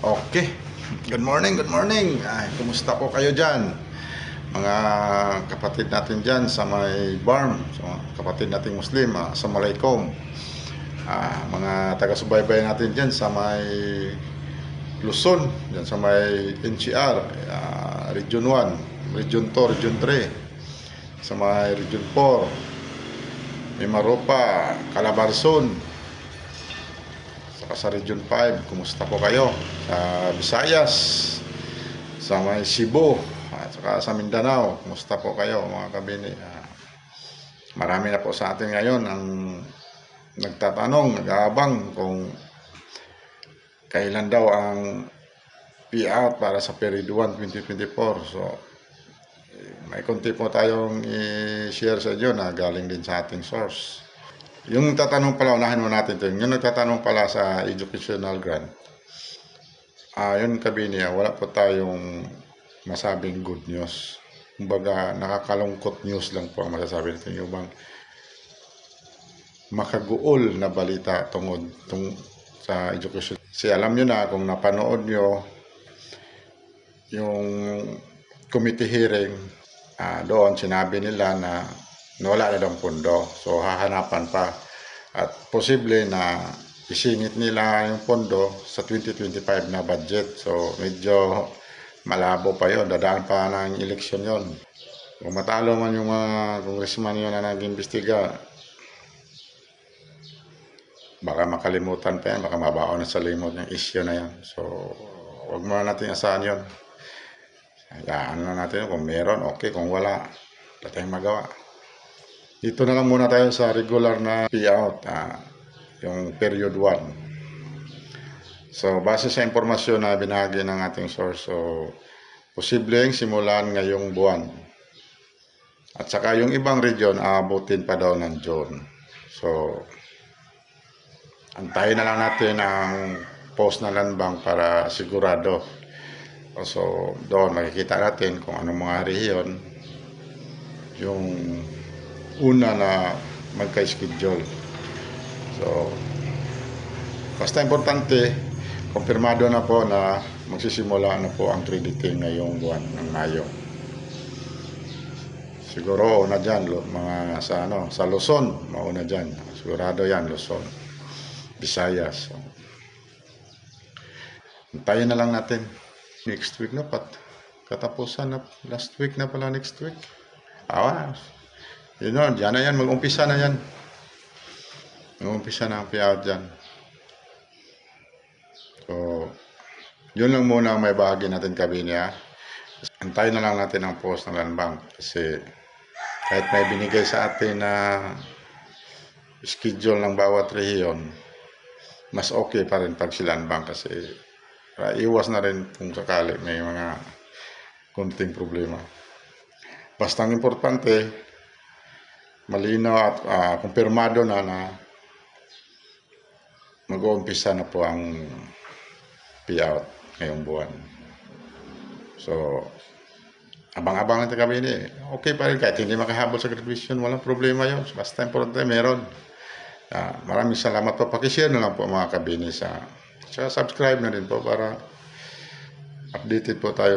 Okay. Good morning, good morning. Ay, kumusta po kayo dyan? Mga kapatid natin dyan sa may barm, so, kapatid nating Muslim, ah, Assalamualaikum. Ah, mga taga-subaybay natin dyan sa may Luzon, dyan sa may NCR, ah, Region 1, Region 2, Region 3, sa may Region 4, Mimaropa, Calabarzon, saka sa Region 5, kumusta po kayo? Sa Visayas, sa may Cebu, at saka sa Mindanao, kumusta po kayo mga kabini? Ah, marami na po sa atin ngayon ang nagtatanong, nag-aabang kung kailan daw ang payout para sa period 1 2024. So, eh, may konti po tayong i-share sa inyo na galing din sa ating source. Yung tatanong pala, unahin mo natin ito. Yung nagtatanong pala sa educational grant, ah yun kabini, ah, wala po tayong masabing good news. Kumbaga, nakakalungkot news lang po ang masasabi natin. Yung bang makaguol na balita tungod tung, sa education. Kasi alam nyo na kung napanood nyo yung committee hearing, ah, doon sinabi nila na nawala na daw pondo. So hahanapan pa. At posible na isingit nila yung pondo sa 2025 na budget. So medyo malabo pa yon Dadaan pa ng eleksyon yon Kung matalo man yung mga congressman yun na nag-imbestiga, baka makalimutan pa yan, baka mabaon na sa limot yung issue na yan. So, wag muna natin asahan yun. Hayaan na natin kung meron, okay. Kung wala, wala tayong magawa. Dito na lang muna tayo sa regular na payout, ah, yung period 1. So, base sa impormasyon na binahagi ng ating source, so, posibleng simulan ngayong buwan. At saka yung ibang region, aabutin pa daw ng June. So, antayin na lang natin ang post na land bank para sigurado. So, doon makikita natin kung anong mga rehiyon yung una na magka-schedule. So, basta importante, kumpirmado na po na magsisimula na po ang crediting ngayong buwan ng Mayo. Siguro una dyan, mga sa ano, sa Luzon, mauna dyan. Sigurado yan, Luzon. Visayas. So, Antayin na lang natin. Next week na pat. Katapusan na. Last week na pala next week. Awas. Yun na, dyan na yan. Mag-umpisa na yan. Mag-umpisa na ang payout dyan. So, yun lang muna ang may bahagi natin kabinya. Antayin na lang natin ang post ng Land Bank. Kasi kahit may binigay sa atin na schedule ng bawat rehiyon, mas okay pa rin pag si Land Bank kasi uh, iwas na rin kung sakali may mga konting problema. Basta ang importante, malinaw at ah, kumpirmado na na mag-uumpisa na po ang payout ngayong buwan. So, abang-abang natin kami ni. Okay pa rin kahit hindi makahabol sa graduation, walang problema yun. Basta importante meron. Ah, maraming salamat po. Pakishare na lang po mga kabini sa, sa subscribe na din po para updated po tayo.